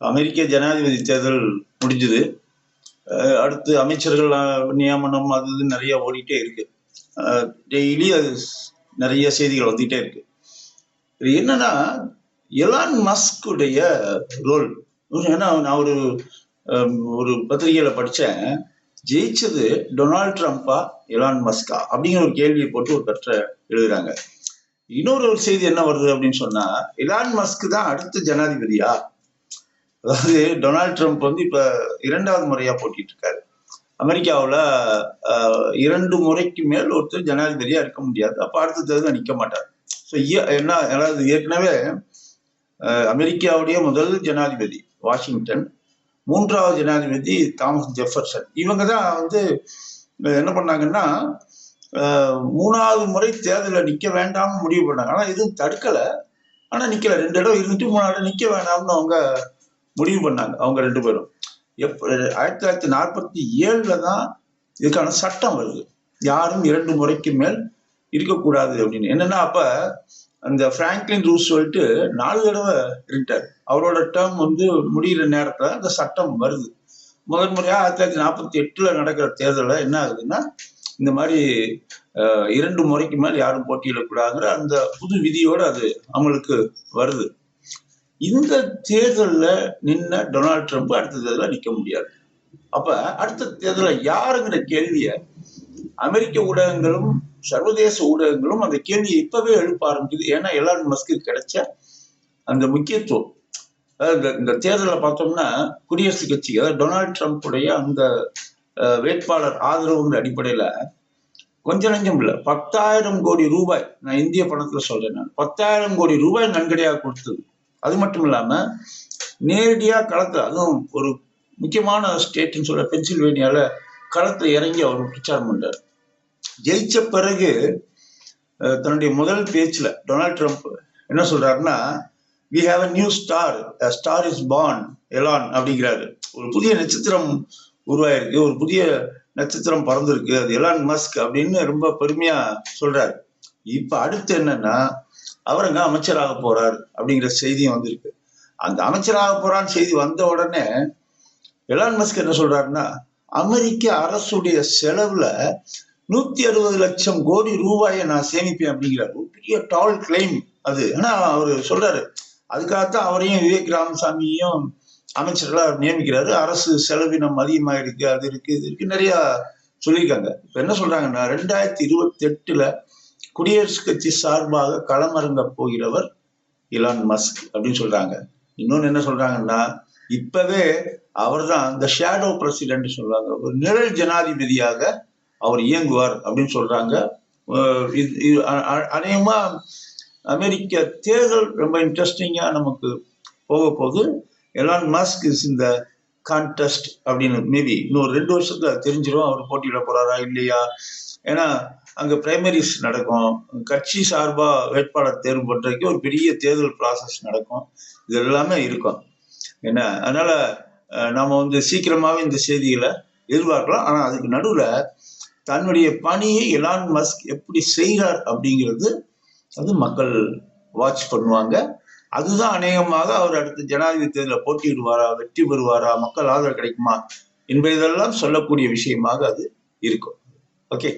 அமெரிக்க ஜனாதிபதி தேர்தல் முடிஞ்சுது. அடுத்து அமைச்சர்கள் நியமனம் அது இது நிறைய ஓடிட்டே இருக்கு. டெய்லி அது நிறைய செய்திகள் வந்துகிட்டே இருக்கு. இது என்னன்னா எலான் மஸ்குடைய ரோல். ஏன்னா நான் ஒரு ஒரு பத்திரிகையில படிச்சேன். ஜெயிச்சது டொனால்ட் ட்ரம்ப்பா எலான் மஸ்கா அப்படிங்கிற ஒரு கேள்வியை போட்டு ஒரு கற்ற எழுதுறாங்க. இன்னொரு ஒரு செய்தி என்ன வருது அப்படின்னு சொன்னா எலான் மஸ்க் தான் அடுத்த ஜனாதிபதியா? அதாவது டொனால்ட் ட்ரம்ப் வந்து இப்ப இரண்டாவது முறையா போட்டிட்டு இருக்காரு. அமெரிக்காவில் இரண்டு முறைக்கு மேல் ஒருத்தர் ஜனாதிபதியா இருக்க முடியாது. அப்ப அடுத்த தேர்தல் நிக்க மாட்டார். ஸோ என்ன அதாவது ஏற்கனவே அமெரிக்காவுடைய முதல் ஜனாதிபதி வாஷிங்டன் மூன்றாவது ஜனாதிபதி தாமஸ் ஜெஃபர்சன். இவங்க தான் வந்து என்ன பண்ணாங்கன்னா மூணாவது முறை தேர்தலில் நிற்க வேண்டாம்னு முடிவு பண்ணாங்க. ஆனால் எதுவும் தடுக்கலை. ஆனால் நிற்கலை ரெண்டு இடம் இருந்துட்டு மூணு இடம் நிற்க வேண்டாம்னு அவங்க முடிவு பண்ணாங்க. அவங்க ரெண்டு பேரும். எப்ப ஆயிரத்தி தொள்ளாயிரத்தி நாற்பத்தி ஏழுல தான் இதுக்கான சட்டம் வருது. யாரும் இரண்டு முறைக்கு மேல் இருக்கக்கூடாது அப்படின்னு. என்னன்னா அப்ப அந்த பிராங்க்லின் ரூஸ்வெல்ட் நாலு தடவை இருட்டார் அவரோட டேர்ம் வந்து முடிகிற நேரத்துல அந்த சட்டம் வருது. முதல் முறையா ஆயிரத்தி தொள்ளாயிரத்தி நாற்பத்தி எட்டுல நடக்கிற தேர்தலில் என்ன ஆகுதுன்னா இந்த மாதிரி இரண்டு முறைக்கு மேல் யாரும் போட்டியிடக்கூடாதுங்கிற அந்த புது விதியோட அது அமலுக்கு வருது. இந்த தேர்தலில் நின்ன டொனால்ட் ட்ரம்ப் அடுத்த தேர்தலில் நிற்க முடியாது. அப்ப அடுத்த தேர்தலில் யாருங்கிற கேள்விய அமெரிக்க ஊடகங்களும் சர்வதேச ஊடகங்களும் அந்த கேள்வியை இப்பவே எழுப்ப ஆரம்பிக்குது. ஏன்னா எல்லாரும் மஸ்க்கு கிடைச்ச அந்த முக்கியத்துவம். அதாவது இந்த- இந்த தேர்தலை பார்த்தோம்னா குடியரசுக் கட்சி அதாவது டொனால்ட் ட்ரம்ப்புடைய அந்த வேட்பாளர் ஆதரவுங்கிற அடிப்படையில் கொஞ்ச நஞ்சம் இல்லை. பத்தாயிரம் கோடி ரூபாய் நான் இந்திய பணத்தில் சொல்றேன் நான். பத்தாயிரம் கோடி ரூபாய் நன்கொடையாக கொடுத்தது. அது மட்டும் இல்லாம நேரடியா களத்துல அதுவும் ஒரு முக்கியமான ஸ்டேட்னு சொல்ற பென்சில்வேனியால களத்துல இறங்கி அவர் பிரச்சாரம் பண்றாரு. ஜெயிச்ச பிறகு தன்னுடைய முதல் பேச்சுல டொனால்ட் ட்ரம்ப் என்ன சொல்றாருன்னா we have a new star star is born Elon அப்படிங்கிறாரு. ஒரு புதிய நட்சத்திரம் உருவாயிருக்கு. ஒரு புதிய நட்சத்திரம் பறந்திருக்கு. அது எலான் மஸ்க் அப்படின்னு ரொம்ப பெருமையா சொல்றாரு. இப்ப அடுத்து என்னன்னா அவருங்க அமைச்சராக போறார் அப்படிங்கிற செய்தியும் வந்திருக்கு. அந்த அமைச்சராக போறான்னு செய்தி வந்த உடனே எலான் மஸ்க் என்ன சொல்றாருன்னா அமெரிக்க அரசுடைய செலவுல நூத்தி அறுபது லட்சம் கோடி ரூபாயை நான் சேமிப்பேன் அப்படிங்கிறார். ஒரு பெரிய டால் கிளைம் அது. ஆனா அவரு சொல்றாரு அதுக்காகத்தான் அவரையும் விவேக் ராமசாமியும் அமைச்சர்களா நியமிக்கிறாரு. அரசு செலவினம் அதிகமாக இருக்கு அது இருக்கு இது இருக்கு நிறைய சொல்லியிருக்காங்க. இப்ப என்ன சொல்றாங்கன்னா ரெண்டாயிரத்தி இருபத்தி எட்டுல குடியரசுக் கட்சி சார்பாக களமிறங்க போகிறவர் இலான் மஸ்க் அப்படின்னு சொல்றாங்க. இன்னொன்னு என்ன சொல்றாங்கன்னா இப்பவே அவர்தான் இந்த ஷேடோ பிரசிடென்ட் சொல்றாங்க. ஒரு நிழல் ஜனாதிபதியாக அவர் இயங்குவார் அப்படின்னு சொல்றாங்க. அநேகமா அமெரிக்க தேர்தல் ரொம்ப இன்ட்ரெஸ்டிங்கா நமக்கு போக போகுது. எலான் மஸ்க் இஸ் இந்த கான்டெஸ்ட் அப்படின்னு மேபி இன்னொரு ரெண்டு வருஷத்துல தெரிஞ்சிடும் அவர் போட்டியிட போறாரா இல்லையா. ஏன்னா அங்கே பிரைமரிஸ் நடக்கும். கட்சி சார்பா வேட்பாளர் தேர்வு பண்ணுறதுக்கு ஒரு பெரிய தேர்தல் ப்ராசஸ் நடக்கும். இது எல்லாமே இருக்கும். என்ன? அதனால நம்ம வந்து சீக்கிரமாகவே இந்த செய்திகளை எதிர்பார்க்கலாம். ஆனால் அதுக்கு நடுவில் தன்னுடைய பணியை எலான் மஸ்க் எப்படி செய்கிறார் அப்படிங்கிறது அது மக்கள் வாட்ச் பண்ணுவாங்க. அதுதான் அநேகமாக அவர் அடுத்த ஜனாதிபதி தேர்தலில் போட்டியிடுவாரா வெற்றி பெறுவாரா மக்கள் ஆதரவு கிடைக்குமா என்பதெல்லாம் சொல்லக்கூடிய விஷயமாக அது இருக்கும். ஓகே